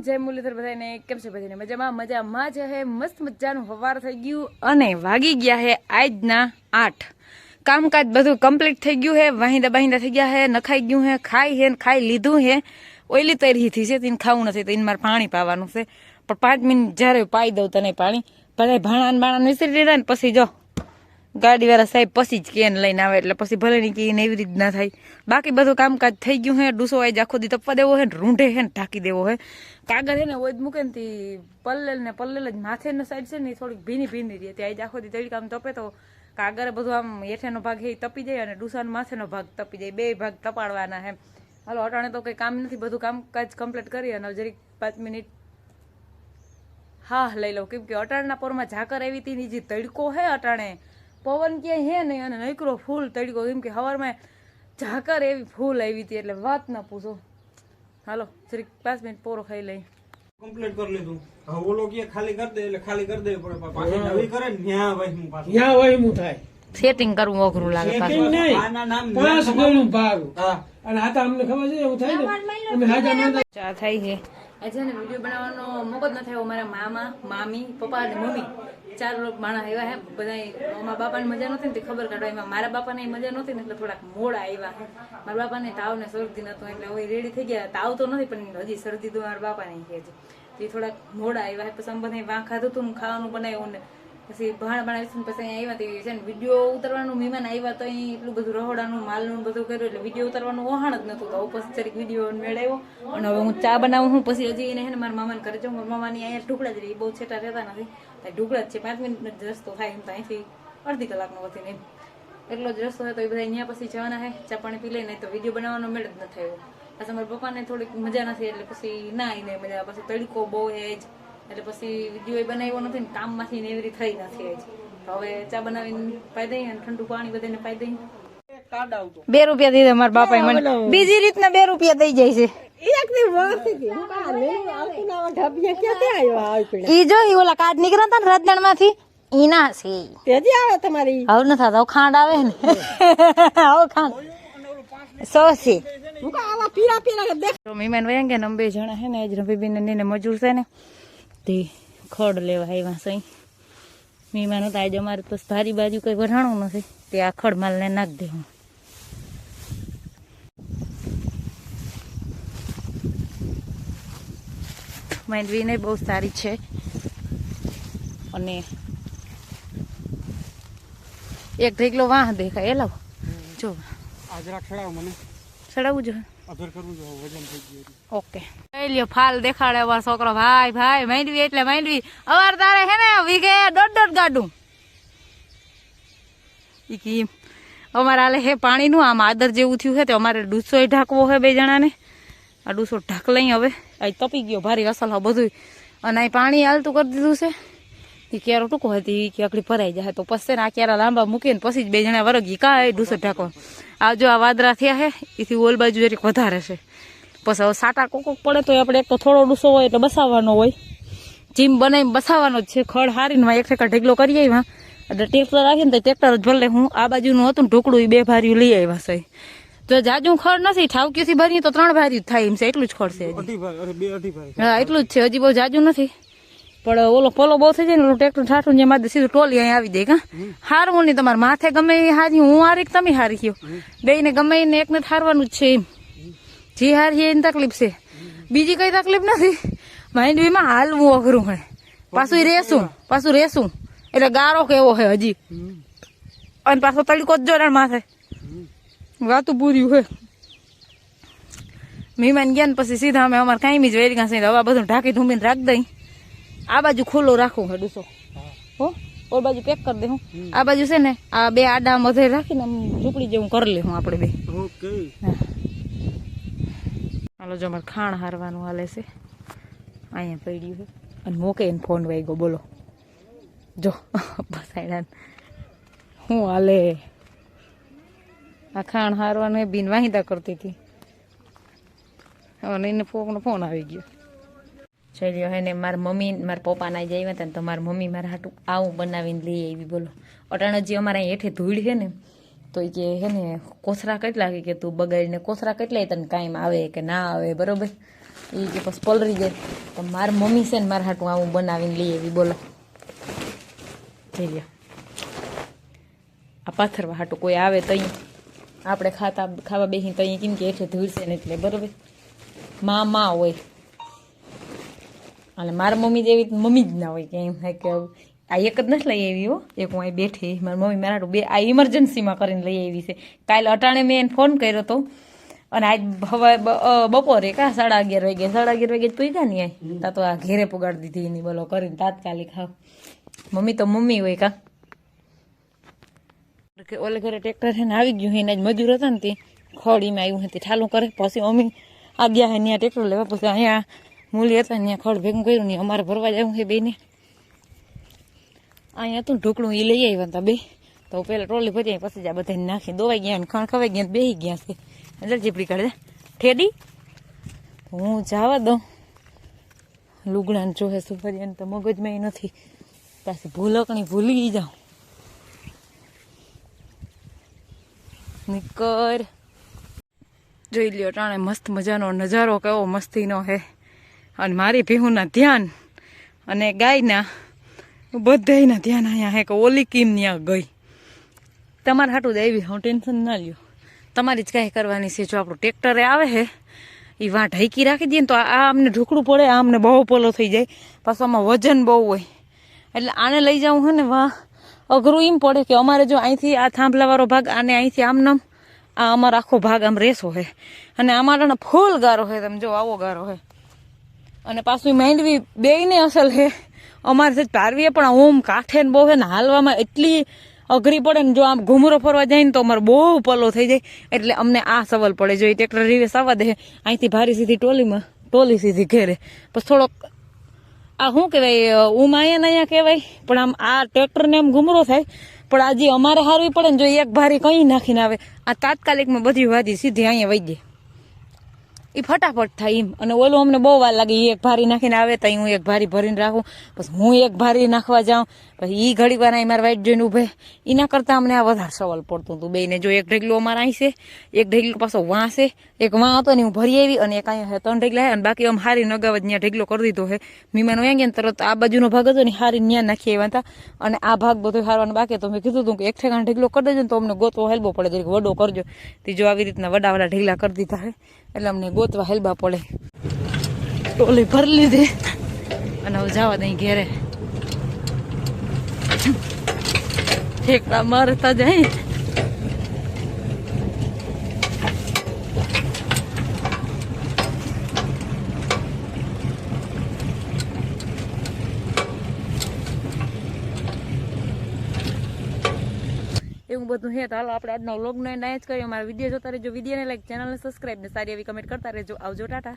જય મુરલીધર બધાને કેમ છે બધાને મજામાં? મજામાં જ હે. મસ્ત મજાનું હવાર થઈ ગયું અને વાગી ગયા હે આજના આઠ. કામકાજ બધું કમ્પ્લીટ થઈ ગયું હે, વાહિંદા બાહિંદા થઈ ગયા હે, નખાઈ ગયું હે, ખાઈ હે ખાઈ લીધું હે. ઓઈલી તૈરી થઈ છે, તેને ખાવું નથી તો એને મારે પાણી પાવાનું છે. પણ પાંચ મિનિટ જ્યારે પાઈ દઉં તને પાણી. ભલે ભાણા ને બાણા વિસરી લીધા ને પછી જો ગાડી વાળા સાહેબ પછી જ કેન લઈને આવે એટલે પછી ભલે ની કેન એવી રીત ના થાય. બાકી બધું કામકાજ થઈ ગયું હે, ડૂસો આજ આખો દી તપવા દેવો હે રૂંઢે હે ઢાંકી દેવો હે. કાગળ હે ને ઓજ મૂકે ને પલ્લેલ ને પલ્લેલ જ માથે ને સાઈડ છે ને થોડીક ભીની ભીની રહી. ત્યાં આખો દી તળી આમ તપે તો કાગળ બધું આમ હેઠેનો ભાગ હે તપી જાય અને ડૂસાનો માથેનો ભાગ તપી જાય. બે ભાગ તપાડવાના હે. હાલો, અટાણે તો કઈ કામ નથી, બધું કામકાજ કમ્પ્લીટ કરી અને જરીક પાંચ મિનિટ હા લઈ લઉં. કેમ કે અટાણના પોરમાં ઝાકર આવી હતી ની જે તડકો હે અટાણે પવન ક્યાંય હે નહીં અને નકરો ફૂલ તડકો કેમ કે હવારમાં ઝાકર એવી ફૂલ આવી હતી એટલે વાત ના પૂછો. હાલો જરીક પાંચ મિનિટ પોરો ખાઈ લઈ કમ્પ્લીટ કરી લીધું. હવે ઓલો કે ખાલી કરી દે એટલે ખાલી કરી દે પડે પાછી નવી કરે ને ન્યા હું પાછું. ન્યા હું થાય. સેટિંગ કરવું અઘરું લાગે પાછું. નહીં. આના નામ પાંચ ગણું ભાગ. હા. અને આ તો અમને ખબર છે એવું થાય ને? અમે હાજા ચા થાય છે. આજે ને વીડિયો બનાવવાનો મોકો જ ન થયો મારા મામા, મામી, પપ્પા અને મમ્મી. ચાર લોક માણસ આવ્યા હે. બધા મારા બાપાને મજા નહોતી ને તે ખબર કાઢવા એમાં મારા બાપાને મજા નહોતી ને એટલે થોડાક મોડા આવ્યા. મારા બાપાને તાવ ને શરદી નતો એટલે હવે રેડી થઈ ગયા. તાવ તો નથી, પણ હજી શરદી તો મારા બાપાને છે. તે થોડાક મોડા આવ્યા પછી બધા વાં ખાધું હતું ખાવાનું બનાવ્યું ને પછી ભાણ બનાવી પછી અહીંયા આવ્યા તેવી છે ને વીડિયો ઉતરવાનું, મહેમાન આવ્યા તો અહીં એટલું બધું રહોડાનું, માલનું બધું કર્યું એટલે વીડિયો ઉતારવાનું વહાણ જ નતું. તો હવે વીડિયો મેળવ્યો અને હવે હું ચા બનાવું હું પછી હજી એને હે મારા મામાને ઘરે જાઉં. મારા મામાની અહીંયા ઢોકળા જ રહી બહુ છેટા રહેતા નથી. ઢુકડા જ છે. પાંચ મિનિટનો જ રસ્તો થાય એમ તો અહીંથી અડધી કલાકનો વધીને એમ. એટલો જ રસ્તો હોય તો એ બધા અહીંયા પછી જવાના હે ચા પાણી પી લઈને, તો વીડિયો બનાવવાનો મેળ જ ન થયો. પાછા મારા પપ્પાને થોડીક મજા નથી, એટલે પછી ના આવીને મજા પછી તડકો બહુ હે જ એટલે પછી વીડિયો બનાવ્યો નથી ને કામમાંથી ને એવી થઈ નથી હજી તો હવે ચા બનાવીને પાઈ દઈએ અને ઠંડુ પાણી બધાને પાઈ દઈએ. બે રૂપિયા દીધા મારા બાપા મને. બીજી રીતના બે રૂપિયા દઈ જાય છે. ઈ જો ઈ ઓલા કાર્ડ નીકળ્યા હતા ને રાજદાણમાંથી ઈના છે તેજી આવે તમારી? હવે ન થતા ખાંડ આવે ને. હવે ખાંડ. સો છે. હું કા આવા પીરા પીરા દેખ તો મહેમાન વયા ગયા ને અમે જણા ને રવિબેન ને મજૂર છે ને. તે ખડ લેવા આવ્યા સહી મહેમાન તો આજે અમારે તો ભારી બાજુ કંઈ વરાણું નથી. તે આ ખડ માલને નાખી નાખ દે હું. માંડવી ને બહુ સારી છે. અને એક ઢેકલો વાહ દેખાય. એ લાવો. જો. આજરા ખેડાવ મને. ચડાવવું જોઈએ. અધર કરવું થઈ લ્યો, ફાલ દેખાડે છોકરો. ભાઈ ભાઈ, માંડવી એટલે માંડવી. અવાર તારે હે ને, વીઘે દોઢ દોઢ ગાડું. ઈ કી અમારે આલે હે પાણીનું, આમ આદર જેવું થયું છે તો અમારે ડૂસોય ઢાંકવો છે બે જણાને. આ ડૂસો ઢાંક લઈ હવે. આ તપી ગયો, ભારી અસલ બધું અને અહીં પાણી હાલતું કરી દીધું છે. એ ક્યારો ટૂંકો હતી કે આકડી ભરાઈ જાય. તો પછી આ ક્યારા લાંબા મૂકીને પછી જ બે જણા વરગી કાંઈ ડૂસો ઢાંકવા. આ જો આ વાદરા થયા છે એથી ઓલ બાજુ જરીક વધારે છે. પછી હવે સાટા કોક કોક પડે તો આપણે એક તો થોડો ડૂસો હોય એટલે બસાવવાનો હોય. જીમ બનાવીને બસાવવાનો જ છે. ખડ હારીને એક ઠેકા ઢેગલો કરી આવ્યા એટલે ટ્રેક્ટર રાખીને તો ટ્રેક્ટર જ ભલે હું આ બાજુનું હતું ને ઢોકળું એ બે ભાર્યું લઈ આવ્યા છે. તો જાજુ ખડ નથી ઠાવકીથી ભરીએ તો ત્રણ ભાર્યું થાય એમ છે. એટલું જ ખડ છે હા એટલું જ છે. હજી બહુ જાજુ નથી. પણ ઓલો પોલો બહુ થઈ જાય ને ઓલું ટ્રેક્ટર ઠાઠું જે મારે સીધું ટોલી અહીં આવી જાય કા હારવું નહીં તમારે માથે ગમે એ હારી હું હારી તમે હારી ગયો? બે ને ગમે એને એકને ઠારવાનું જ છે એમ. જે હારી એની તકલીફ છે. બીજી કઈ તકલીફ નથી. માંડવીમાં હાલવું અઘરું હોય પાછું રેસું પાછું રેસું. એટલે ગારો કેવો છે હજી. અને પાછો તડકો જ જોડાણ માથે વાતું પૂર્યું હે. મહેમાન ગયા ને પછી સીધા અમે અમારે કાંઈ જ વેરી કાંસી હવા બધું ઢાંકી ધૂમીને રાખ દઈ. આ બાજુ ખુલ્લો રાખું હે ડૂસો હો ઓર બાજુ પેક કરી દે હું. આ બાજુ છે ને આ બે આડા મધે રાખીને ઝૂંપડી જેવું કરી લે હું આપણે બે. ઓકે હાલો જો અમારે ખાણ હારવાનું હાલે છે. અહીંયા પડ્યું છે. અને મોકે એને ફોન વાગ્યો બોલો. જો બસાયડા હું હાલે? આ ખાણ હારવાનું એ બિન વાહિદા કરતી હતી. અને એને ફોકનો ફોન આવી ગયો. ચલ્યો હે ને, મારા મમ્મી, મારા પપ્પા ના જઈ હતા તો મારા મમ્મી મારા હાટું આવું બનાવીને લઈ આવી, બોલો. અટાણે જે અમારા અહીં હેઠે ધૂળ છે ને, તો કે હે ને, કોથરા કેટલા કે તું બગાડીને કોથરા કેટલા તને કાંઈ આવે કે ના આવે, બરોબર? એ કે પછી પલરી જાય. તો મારી મમ્મી છે ને મારા હાટું આવું બનાવીને લઈ આવી, બોલો. જઈ લ્યો. આ પાથરવા હાટું કોઈ આવે તો આપણે ખાતા, ખાવા બેસીને તો કેમ કે એટલે ધૂળશે ને એટલે, બરોબર? માં માં હોય. અને મારા મમ્મી જેવી મમ્મી જ ના હોય કે એમ થાય કે આ એક જ નથી લઈ આવી હો. એક હું અહીં બેઠી મારી મમ્મી મારા બે આ ઇમરજન્સીમાં કરીને લઈ આવી છે. કાલે અટાણે મેં એને ફોન કર્યો હતો અને આજ હવે બપોરે કા? સાડા અગિયાર વાગે સાડા અગિયાર વાગે પૂગ્યા ને તા તો આ ઘેરે પુગાડી દીધી એની બોલો કરીને તાત્કાલિક હા મમ્મી તો મમ્મી હોય કા? કે ઓલે ઘરે ટ્રેક્ટર છે ને આવી ગયું એના જ મજૂર હતા ને તે. ખોડીમાં આવ્યું હતી ઠાલું કરે. પછી મમ્મી આ ગયા હે ત્યાં ટ્રેક્ટર લેવા. પછી અહીંયા મૂલી હતા ત્યાં ખડ ભેગું કર્યું ને અમારે ભરવા જવું છે બેને. અહીંયા હતું ઢોકળું એ લઈ આવ્યા હતા બે. તો પેલા ટ્રોલી ભરી પછી આ બધાને નાખી દોવાઈ ગયા ને ખણ ખવાઈ ગયા બેસી ગયા છે. એટલે ચીપડી કાઢે ઠેડી? હું જવા દઉં. લુગડાને જોહે સુફરિયાને તો મગજમાં એ નથી. પાછી ભૂલકણી ભૂલી જાઉં. નિકર. જોઈ લ્યો ટાણે મસ્ત મજાનો નજારો કેવો મસ્તીનો હે અને મારી ભીહુના ધ્યાન અને ગાયના, બધાયના ધ્યાન અહીંયા હે કે ઓલી કીમ ત્યાં ગઈ. તમારે હાટું આવી હું ટેન્શન ના લ્યો. તમારી જ કાંઈ કરવાની છે, જો આપણું ટ્રેક્ટરે આવે છે એ વાં ઢાંકી રાખી દઈએ ને તો આ અમને ઢોકળું પડે, આ અમને બહુ પોલો થઈ જાય. પાછું આમાં વજન બહુ હોય. એટલે આને લઈ જવું હોય ને વાં અઘરું એમ પડે કે અમારે જો અહીંથી આ થાંભલાવાળો ભાગ, આને અહીંથી આમ આ અમારો આખો ભાગ આમ રેસો હોય અને અમારો ફૂલ ગારો હોય તમે જો આવો ગારો હોય અને પાછું માંડવી બેયને અસલ હે અમારે સજ પારવીએ, પણ ઓમ કાંઠે ને બહુ ને હાલવામાં એટલી અઘરી પડે ને જો આમ ઘૂમરો ફરવા જાય ને તો અમારે બહુ પલો થઈ જાય. એટલે અમને આ સવાલ પડે. જો એ ટ્રેક્ટર રિવેસ આવવા દે, અહીંથી ભારી સીધી ટોલીમાં, ટોલી સીધી ઘેરે. પછી થોડોક આ શું કહેવાય ઉમાયા ને અહીંયા કહેવાય, પણ આમ આ ટ્રેક્ટરને આમ ઘુમરો થાય, પણ આજે અમારે હારવી પડે ને જો એક ભારી કંઈ નાખીને આવે. આ તાત્કાલિકમાં બધી વાદી સીધી અહીંયા વહી જાય. એ ફટાફટ થાય એમ. અને ઓલું અમને બહુ વાર લાગે એ એક ભારી નાખીને આવે તો હું એક ભારી ભરીને રાખું. પછી હું એક ભારી નાખવા જાઉં. પછી એ ઘડી વાર મારા વાઈટ જોઈને ઊભે એના કરતાં અમને આ વધારે સવાલ પડતું હતું. બેને જો એક ઢેગલું અમારે અહીં છે, એક ઢેગલું પાછો વાં છે, એક વાં હતો ને હું ભરી આવી અને એક અહીંયા ત્રણ ઢેગલા અને બાકી આમ હારી નગાવ ત્યાં ઢેગલો કરી દીધો છે મીમાનો અહીંયા ગયા તરત આ બાજુનો ભાગ હતો ને હારી ત્યાં નાખી આવ્યા હતા. અને આ ભાગ બધો હારવાનો બાકી તો મેં કીધું હતું કે એક ઠેકાણે ઢેગલો કરી દેજો ને તો અમને ગોતો હેલ્બો પડે. જરીક વડો કરજો. તે જો આવી રીતના વડા વડા ઢેગલા કરી દીધા છે એટલે અમને ગોતવા હેલબા પડે. ટોલી ભરી લીધી. અને હવે જવા દઈ ઘેરે. ઠેકડા મારતા જાય. એવું બધું હે તો હાલો આપણે આજનો વ્લોગનો અહીંયા જ કર્યો મારા વીડિયો જોતા રહેજો. વિડીયોને લાઈક ચેનલને સબસ્ક્રાઈબ ને સારી એવી કમેન્ટ કરતા રહેજો. આવજો, ટાટા.